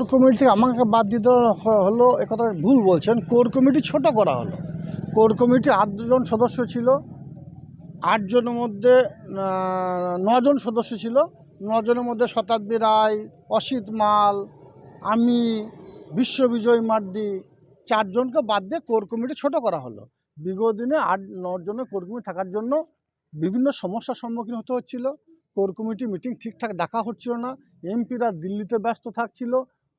Core committee থেকে আমাকে বাদ দিতে হলো একথা ভুল বলছেন। কোর কমিটি ছোট করা হলো। কোর কমিটি আটজন সদস্য ছিল। আটজনের মধ্যে নজন সদস্য ছিল। নজনের মধ্যে শতাব্দী রায়, অসিত মাল, আমি, বিশ্ববিজয় মার্ডি চারজনকে বাদ দিয়ে কোর কমিটি ছোট করা হলো। বিগত দিনে আট নজনের কোর কমিটি থাকার জন্য বিভিন্ন সমস্যার সম্মুখীন হতে হচ্ছিল। কোর কমিটি মিটিং ঠিকঠাক ডাকা হচ্ছিল না। এমপিরা দিল্লিতে ব্যস্ত থাকছিল।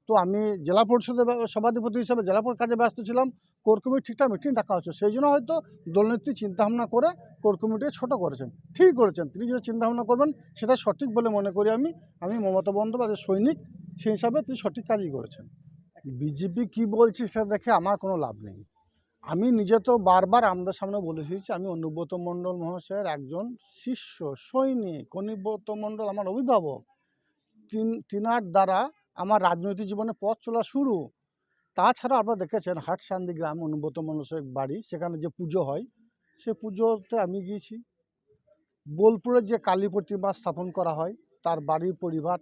তো আমি জেলা পরিষদের সভাধিপতি হিসাবে জেলা কাজে ব্যস্ত ছিলাম। কোর কমিটি ঠিকঠাক মিটিং ডাকা হচ্ছে সেই জন্য হয়তো দলনেত্রী চিন্তাভাবনা করে কোর কমিটিকে ছোট করেছেন। ঠিক করেছেন। তিনি যেটা চিন্তাভাবনা করবেন, সেটা সঠিক বলে মনে করি আমি। আমি মমতা বন্দ্যোপাধ্যায় সৈনিক, সেই হিসাবে তিনি সঠিক কাজই করেছেন। বিজেপি কি বলছে সেটা দেখে আমার কোনো লাভ নেই। আমি নিজে তো বারবার আমাদের সামনে বলে এসেছি, আমি অনুব্রত মণ্ডল মহাশয়ের একজন শিষ্য, সৈনিক, অনুব্রত মণ্ডল, আমার অভিভাবক। তিন, তিনার দ্বারা আমার রাজনৈতিক জীবনে পথ চলা শুরু। তাছাড়া আপনারা দেখেছেন হাটসান্দি গ্রাম অনুব্রত মনসের বাড়ি সেখানে যে পুজো হয় সে পুজোতে আমি গিয়েছি। বোলপুরের যে কালী প্রতিমা স্থাপন করা হয় তার বাড়ির পরিবার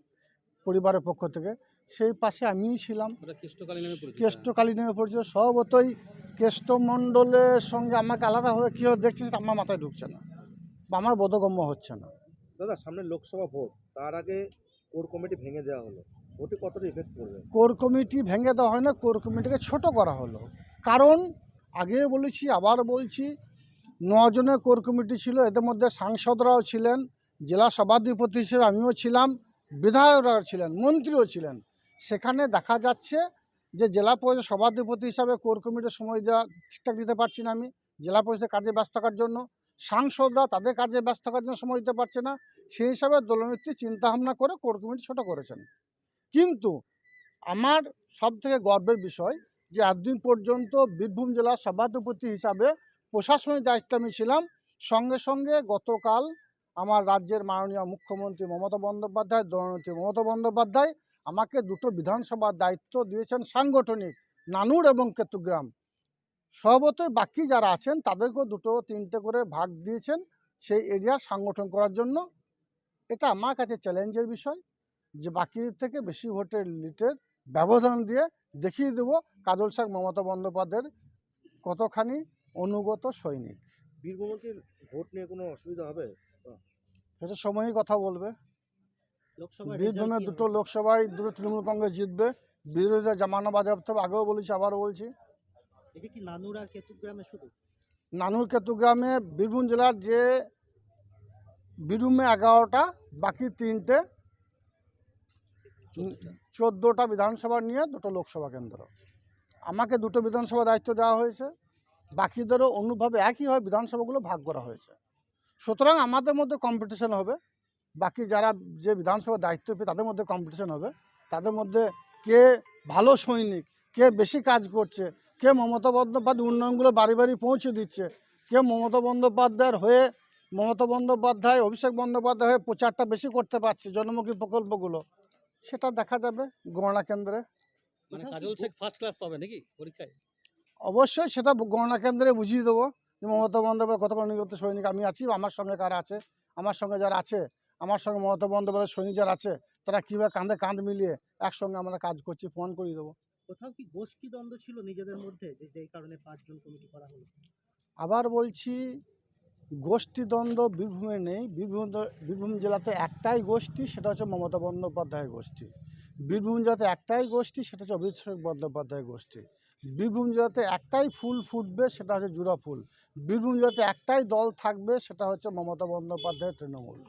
পরিবারের পক্ষ থেকে সেই পাশে আমিই ছিলাম। কেষ্টকালী নামে পরিচিত। কেষ্টকালী নামে পরিচিত স্বভাবতই কেষ্টমণ্ডলের সঙ্গে আমাকে আলাদাভাবে কীভাবে দেখছে সেটা আমার মাথায় ঢুকছে না বা আমার বোধগম্য হচ্ছে না। দাদা সামনে লোকসভা ভোট তার আগে কোর কমিটি ভেঙে দেওয়া হলো। কতটা ইফেক্ট কোর কমিটি ভেঙে দেওয়া হয় না কোর কমিটিকে ছোট করা হলো। কারণ আগেও বলেছি, আবার বলছি নজনের কোর কমিটি ছিল, এদের মধ্যে সাংসদরাও ছিলেন, জেলা সভাধিপতি হিসেবে আমিও ছিলাম, বিধায়করাও ছিলেন, মন্ত্রীও ছিলেন। সেখানে দেখা যাচ্ছে যে জেলা পরিষদ সভাধিপতি হিসাবে কোর কমিটির সময় দেওয়া ঠিকঠাক দিতে পারছি না আমি, জেলা পরিষদের কাজে ব্যস্ত থাকার জন্য। সাংসদরা তাদের কাজে ব্যস্ত থাকার জন্য সময় দিতে পারছে না। সেই হিসাবে দলনেত্রী চিন্তাভাবনা করে কোর কমিটি ছোট করেছেন। কিন্তু আমার সব থেকে গর্বের বিষয় যে এতদিন পর্যন্ত বীরভূম জেলার সভাধিপতি হিসাবে প্রশাসনিক দায়িত্বে আমি ছিলাম। সঙ্গে সঙ্গে গতকাল আমার রাজ্যের মাননীয় মুখ্যমন্ত্রী মমতা বন্দ্যোপাধ্যায়, দলনেত্রী মমতা বন্দ্যোপাধ্যায় আমাকে দুটো বিধানসভার দায়িত্ব দিয়েছেন সাংগঠনিক, নানুর এবং কেতুগ্রাম। সর্বতই বাকি যারা আছেন তাদেরকেও দুটো তিনটে করে ভাগ দিয়েছেন সেই এরিয়া সংগঠন করার জন্য। এটা আমার কাছে চ্যালেঞ্জের বিষয়। যে বাকি থেকে বেশি ভোটের লিটের ব্যবধান দিয়ে দেখিয়ে দেবো কাজল শেখ মমতা বন্দ্যোপাধ্যায়ের কতখানি অনুগত সৈনিক। বীরভূমে কি ভোট নিয়ে কোনো অসুবিধা হবে? সেটা সময়ই কথা বলবে। বীরভূমে দুটো লোকসভায় দুটো তৃণমূল কংগ্রেস জিতবে। বিরোধীরা জামানা হবে আগেও বলেছি আবারও বলছি। নানুর আর কেতুগ্রামে শুধু? নানুর কেতুগ্রামে বীরভূম জেলার যে বীরভূমে এগারোটা বাকি তিনটে চোদ্দোটা। বিধানসভা নিয়ে দুটো লোকসভা কেন্দ্র। আমাকে দুটো বিধানসভা দায়িত্ব দেওয়া হয়েছে। বাকিদেরও অনুভাবে একইভাবে বিধানসভাগুলো ভাগ করা হয়েছে। সুতরাং আমাদের মধ্যে কম্পিটিশন হবে। বাকি যারা যে বিধানসভা দায়িত্ব পেয়ে তাদের মধ্যে কম্পিটিশন হবে। তাদের মধ্যে কে ভালো সৈনিক, কে বেশি কাজ করছে, কে মমতা বন্দ্যোপাধ্যায় উন্নয়নগুলো বাড়ি বাড়ি পৌঁছে দিচ্ছে, কে মমতা বন্দ্যোপাধ্যায়ের হয়ে, মমতা বন্দ্যোপাধ্যায়, অভিষেক বন্দ্যোপাধ্যায় হয়ে প্রচারটা বেশি করতে পারছে জনমুখী প্রকল্পগুলো। সেটা দেখা যাবে গণনা কেন্দ্রে। মানে কাজল শেখ ফার্স্ট ক্লাস পাবে নাকি পরীক্ষায়? অবশ্যই সেটা গণনা কেন্দ্রে বুঝিয়ে দেবো যে মমতা বন্দ্যোপাধ্যায় কতক্ষণ নিযুক্ত সৈনিক আমি আছি আমার সঙ্গে কারা আছে আমার সঙ্গে যারা আছে আমার সঙ্গে মমতা বন্দ্যোপাধ্যায় সৈনিক যারা আছে তারা কীভাবে কাঁধে কাঁধ মিলিয়ে একসঙ্গে আমরা কাজ করছি ফোন করিয়ে দেবো। কোথাও কি গোষ্ঠী দ্বন্দ্ব ছিল নিজেদের মধ্যে যে যেই কারণে পাঁচজন কমিটি করা হলো? আবার বলছি গোষ্ঠীদ্বন্দ্ব বীরভূমে নেই। বীরভূম বীরভূম জেলাতে একটাই গোষ্ঠী, সেটা হচ্ছে মমতা বন্দ্যোপাধ্যায় গোষ্ঠী। বীরভূম জেলাতে একটাই গোষ্ঠী, সেটা হচ্ছে অভিষেক বন্দ্যোপাধ্যায় গোষ্ঠী। বীরভূম জেলাতে একটাই ফুল ফুটবে, সেটা হচ্ছে জুড়া ফুল। বীরভূম জেলাতে একটাই দল থাকবে, সেটা হচ্ছে মমতা বন্দ্যোপাধ্যায়ের তৃণমূল।